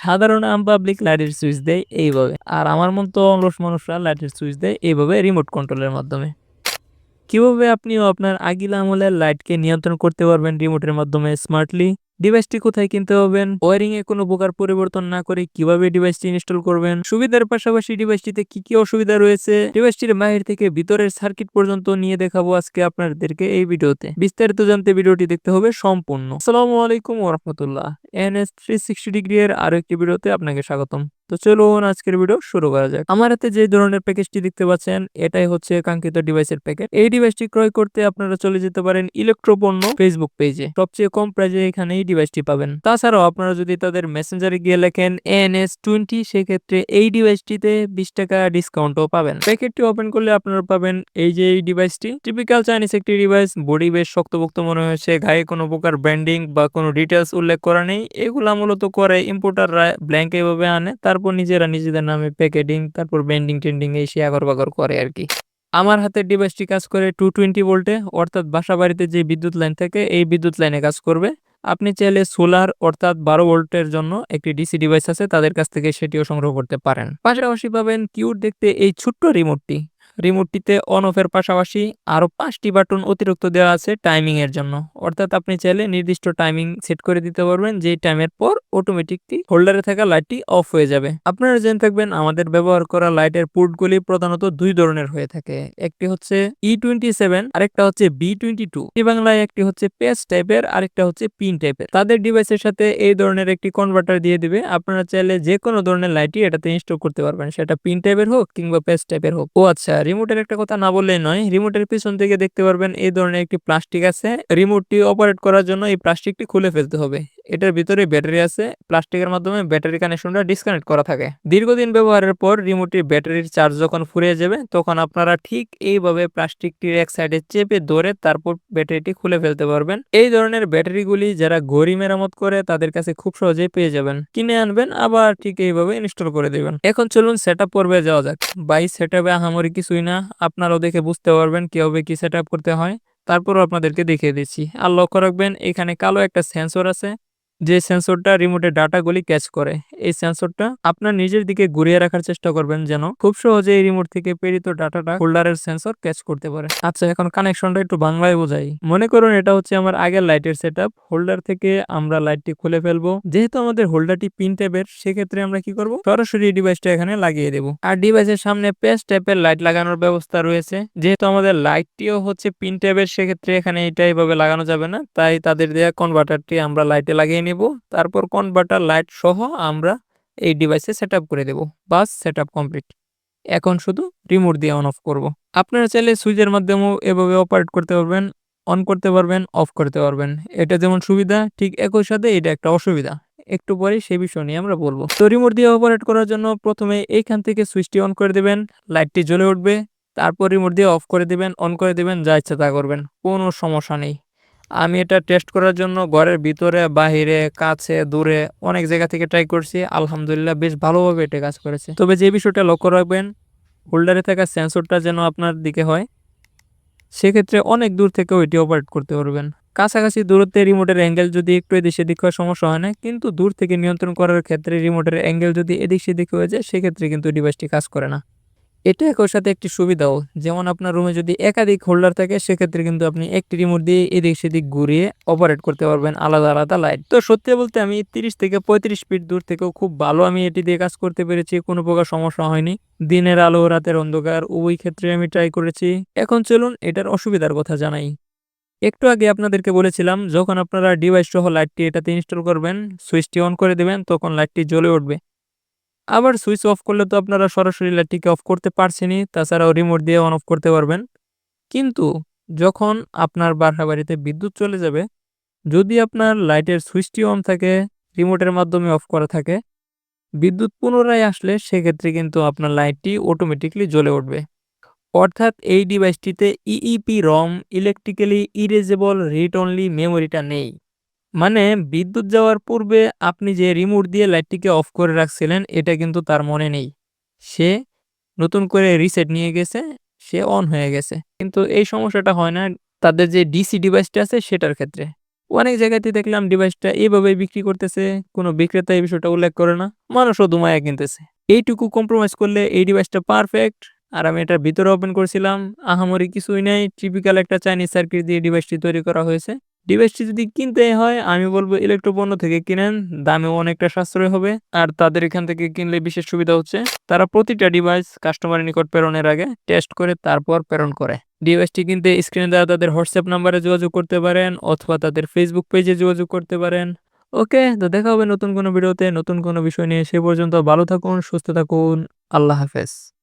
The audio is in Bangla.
সাধারণ আম পাবলিক লাইটের সুইচ দেয় এইভাবে। আর আমার মতো অলস মানুষরা লাইটের সুইচ দেয় এইভাবে রিমোট কন্ট্রোলের মাধ্যমে। কীভাবে আপনিও আপনার আগিলা আমলের লাইটকে নিয়ন্ত্রণ করতে পারবেন রিমোটের মাধ্যমে স্মার্টলি ডিভাইসটি কোথায় কিনতে হবেন? ওয়ারিং এ কোনো প্রকার পরিবর্তন না করে কীভাবে ডিভাইসটি ইনস্টল করবেন? সুবিধার পাশাপাশি ডিভাইসটিতে কি কি অসুবিধা রয়েছে? ডিভাইসটির বাহির থেকে ভিতরের সার্কিট পর্যন্ত নিয়ে দেখাবো আজকে আপনাদেরকে এই ভিডিওতে। বিস্তারিত জানতে ভিডিওটি দেখতে হবে সম্পূর্ণ। আসসালামু আলাইকুম ওরহমতুল্লাহ এনএস থ্রি সিক্সটি ডিগ্রি এর আরও একটি ভিডিওতে আপনাকে স্বাগতম। তো চলুন আজকের ভিডিও শুরু করা যাক। আমার হাতে যে ধরনের প্যাকেজটি দেখতে পাচ্ছেন, এটাই হচ্ছে কাঙ্ক্ষিত ডিভাইসের প্যাকেট এই ডিভাইসটি ক্রয় করতে আপনারা চলে যেতে পারেন ইলেকট্রোপণ্য ফেসবুক পেজে সবচেয়ে কম প্রাইজে এখানে এই ডিভাইসটি পাবেন। তাছাড়াও আপনারা যদি তাদের মেসেঞ্জারে গিয়ে লেখেন এনএস টোয়েন্টি সেক্ষেত্রে এই ডিভাইসটিতে বিশ টাকা ডিসকাউন্টও পাবেন। প্যাকেটটি ওপেন করলে আপনারা পাবেন এই যে এই ডিভাইসটি টিপিক্যাল চাইনিজ একটি ডিভাইস বডি বেশ শক্তপোক্ত মনে হয়েছে, গায়ে কোনো প্রকার ব্র্যান্ডিং বা কোনো ডিটেলস উল্লেখ করা নেই। এগুলা মূলত করে ইম্পোর্টাররা ব্ল্যাঙ্ক এভাবে আনে তারপর নিজেরা নিজেদের নামে প্যাকেটিং তারপর ব্যান্ডিং টেন্ডিং এই আগর বাগর করে আর কি আমার হাতের ডিভাইসটি কাজ করে টু টোয়েন্টি ভোল্টে অর্থাৎ বাসা বাড়িতে যে বিদ্যুৎ লাইন থাকে, এই বিদ্যুৎ লাইনে কাজ করবে। আপনি চাইলে সোলার অর্থাৎ বারো ভোল্টের জন্য একটি ডিসি ডিভাইস আছে, তাদের কাছ থেকে সেটিও সংগ্রহ করতে পারেন। পাশাপাশি পাবেন কিউট দেখতে এই ছোট্ট রিমোটটি রিমোটটিতে অন অফের পাশাপাশি আরও পাঁচটি বাটন অতিরিক্ত দেওয়া আছে টাইমিং এর জন্য। অর্থাৎ আপনি চাইলে নির্দিষ্ট টাইমিং সেট করে দিতে পারবেন, যেই টাইমের পর অটোমেটিকলি হোল্ডারে থাকা লাইটটি অফ হয়ে যাবে। আপনারা জেনে থাকবেন, আমাদের ব্যবহার করা লাইটের পোর্টগুলি প্রধানত দুই ধরনের হয়ে থাকে। একটি হচ্ছে ই টোয়েন্টি সেভেন আরেকটা হচ্ছে বি টোয়েন্টি টু বাংলায় একটি হচ্ছে পেস টাইপের আরেকটা হচ্ছে পিন টাইপের তাদের ডিভাইসের সাথে এই ধরনের একটি কনভার্টার দিয়ে দিবে। আপনারা চাইলে যে কোনো ধরনের লাইটই এটাতে ইনস্টল করতে পারবেন। সেটা পিন টাইপের হোক কিংবা পেস টাইপের হোক। ও আচ্ছা রিমোটের একটা কথা না বললেই নয় রিমোটের পিছন থেকে দেখতে পারবেন এই ধরনের একটি প্লাস্টিক আছে। রিমোটটি অপারেট করার জন্য এই প্লাস্টিকটি খুলে ফেলতে হবে। এটার ভিতরে ব্যাটারি আছে। প্লাস্টিকের মাধ্যমে ব্যাটারি কানেকশনটা ডিসকানেক্ট করা থাকে। দীর্ঘদিন ব্যবহারের পর রিমোটটির ব্যাটারির চার্জ যখন ফুরিয়ে যাবে, তখন আপনারা ঠিক এইভাবে প্লাস্টিকটির এক সাইডে চেপে ধরে তারপর ব্যাটারিটি খুলে ফেলতে পারবেন। এই ধরনের ব্যাটারিগুলি যারা ঘড়ি মেরামত করে, তাদের কাছে খুব সহজেই পেয়ে যাবেন। কিনে আনবেন, আবার ঠিক এইভাবে ইনস্টল করে দেবেন। এখন চলুন সেট আপ পর্বে যাওয়া যাক। বাই সেট আপে আহামরি কিছুই না। আপনারাও দেখে বুঝতে পারবেন কীভাবে কি সেট আপ করতে হয়। তারপরও আপনাদেরকে দেখিয়ে দিচ্ছি। আর লক্ষ্য রাখবেন, এখানে কালো একটা সেন্সর আছে। যে সেন্সরটা রিমোটের ডাটাগুলি ক্যাচ করে, এই সেন্সরটা আপনার নিজের দিকে ঘুরিয়ে রাখার চেষ্টা করবেন যেন খুব সহজে এই রিমোট থেকে প্রেরিত ডাটাটা হোল্ডারের সেন্সর ক্যাচ করতে পারে। আচ্ছা এখন কানেকশনটা একটু বাংলায় বোঝাই। মনে করুন এটা হচ্ছে আমার আগের লাইটের সেট হোল্ডার থেকে আমরা লাইটটি খুলে ফেলব। যেহেতু আমাদের হোল্ডারটি পিন ট্যাপের সেক্ষেত্রে আমরা কি করব? সরাসরি ডিভাইসটা এখানে লাগিয়ে দেবো। আর ডিভাইসের সামনে পেস টাইপের লাইট লাগানোর ব্যবস্থা রয়েছে। যেহেতু আমাদের লাইটটিও হচ্ছে পিন ট্যাপের সেক্ষেত্রে এখানে এটা এইভাবে লাগানো যাবে না। তাই তাদের দেওয়া কনভার্টারটি আমরা লাইটে লাগিয়ে নিব, তারপর কনভার্টার লাইট সহ আমরা এই ডিভাইসে সেট করে দেব। বাস সেট কমপ্লিট এখন শুধু রিমোট দিয়ে অন অফ করব। আপনারা চাইলে সুইচের মাধ্যমেও এভাবে অপারেট করতে পারবেন অন করতে পারবেন অফ করতে পারবেন। এটা যেমন সুবিধা, ঠিক একই সাথে এটা একটা অসুবিধা। একটু পরে সেই বিষয় নিয়ে আমরা বলব। তো রিমোট দিয়ে অপারেট করার জন্য প্রথমে এইখান থেকে সুইচটি অন করে দেবেন লাইটটি জ্বলে উঠবে। তারপর রিমোট দিয়ে অফ করে দিবেন অন করে দিবেন, যা ইচ্ছা তা করবেন। কোনো সমস্যা নেই। আমি এটা টেস্ট করার জন্য ঘরের ভিতরে, বাহিরে, কাছে, দূরে অনেক জায়গা থেকে ট্রাই করছি। আলহামদুলিল্লাহ বেশ ভালোভাবে এটা কাজ করেছে। তবে যে বিষয়টা লক্ষ্য রাখবেন, হোল্ডারে থাকা সেন্সরটা যেন আপনার দিকে হয়, সেক্ষেত্রে অনেক দূর থেকে ওইটি অপারেট করতে পারবেন। কাছাকাছি দূরত্বে রিমোটের অ্যাঙ্গেল যদি একটু এদিক সেদিক হয়, সমস্যা হয় না। কিন্তু দূর থেকে নিয়ন্ত্রণ করার ক্ষেত্রে রিমোটের অ্যাঙ্গেল যদি এদিক সেদিক হয়ে যায়, সেক্ষেত্রে কিন্তু ডিভাইসটি কাজ করে না। এটা একর সাথে একটি সুবিধাও। যেমন আপনার রুমে যদি একাধিক হোল্ডার থাকে, সেক্ষেত্রে কিন্তু আপনি একটি রিমোট দিয়ে এদিক সেদিক ঘুরিয়ে অপারেট করতে পারবেন আলাদা আলাদা লাইট তো সত্যি বলতে আমি তিরিশ থেকে পঁয়ত্রিশ ফিট দূর থেকেও খুব ভালো আমি এটি দিয়ে কাজ করতে পেরেছি, কোনো প্রকার সমস্যা হয়নি। দিনের আলো, রাতের অন্ধকার, উভয় ক্ষেত্রে আমি ট্রাই করেছি। এখন চলুন এটার অসুবিধার কথা জানাই। একটু আগে আপনাদেরকে বলেছিলাম, যখন আপনারা ডিভাইস সহ লাইটটি এটাতে ইনস্টল করবেন সুইচটি অন করে দেবেন, তখন লাইটটি জ্বলে উঠবে। আবার সুইচ অফ করলে তো আপনারা সরাসরি লাইটটিকে অফ করতে পারছেনই, তাছাড়াও রিমোট দিয়ে অন অফ করতে পারবেন। কিন্তু যখন আপনার বাসা বাড়িতে বিদ্যুৎ চলে যাবে, যদি আপনার লাইটের সুইচটি অন থাকে, রিমোটের মাধ্যমে অফ করা থাকে, বিদ্যুৎ পুনরায় আসলে সেক্ষেত্রে কিন্তু আপনার লাইটটি অটোমেটিকলি জ্বলে উঠবে। অর্থাৎ এই ডিভাইসটিতে EEP ROM electrically erasable read only মেমোরিটা নেই। মানে বিদ্যুৎ যাওয়ার পূর্বে আপনি যে রিমোট দিয়ে লাইটটিকে অফ করে রাখছিলেন, এটা কিন্তু তার মনে নেই। সে নতুন করে রিসেট নিয়ে গেছে, সে অন হয়ে গেছে। কিন্তু এই সমস্যাটা হয় না, তাদের যে ডিসি ডিভাইসটা আছে সেটার ক্ষেত্রে। অনেক জায়গাতে দেখলাম ডিভাইসটা এইভাবেই বিক্রি করতেছে, কোনো বিক্রেতা এই বিষয়টা উল্লেখ করে না, মানুষও দুমায়া কিনতেছে। এইটুকু কম্প্রোমাইজ করলে এই ডিভাইসটা পারফেক্ট আর আমি এটার ভিতরে ওপেন করছিলাম, আহামরি কিছুই নাই টিপিক্যাল একটা চাইনিজ সার্কিট দিয়ে ডিভাইসটি তৈরি করা হয়েছে। ডিভাইসটি যদি কিনতে হয়, আমি বলব ইলেকট্রো পণ্য থেকে কিনেন দামেও অনেকটা সাশ্রয় হবে। আর তাদের এখান থেকে কিনলে বিশেষ সুবিধা হচ্ছে, তারা প্রতিটা ডিভাইস কাস্টমারের নিকট প্রেরণের আগে টেস্ট করে, তারপর প্রেরণ করে। ডিভাইসটি কিনতে স্ক্রিনে দেওয়া তাদের হোয়াটসঅ্যাপ নাম্বারে যোগাযোগ করতে পারেন, অথবা তাদের ফেসবুক পেজে যোগাযোগ করতে পারেন। ওকে, তো দেখা হবে নতুন কোনো ভিডিওতে। নতুন কোনো বিষয় নিয়ে সে পর্যন্ত ভালো থাকুন, সুস্থ থাকুন। আল্লাহ হাফেজ।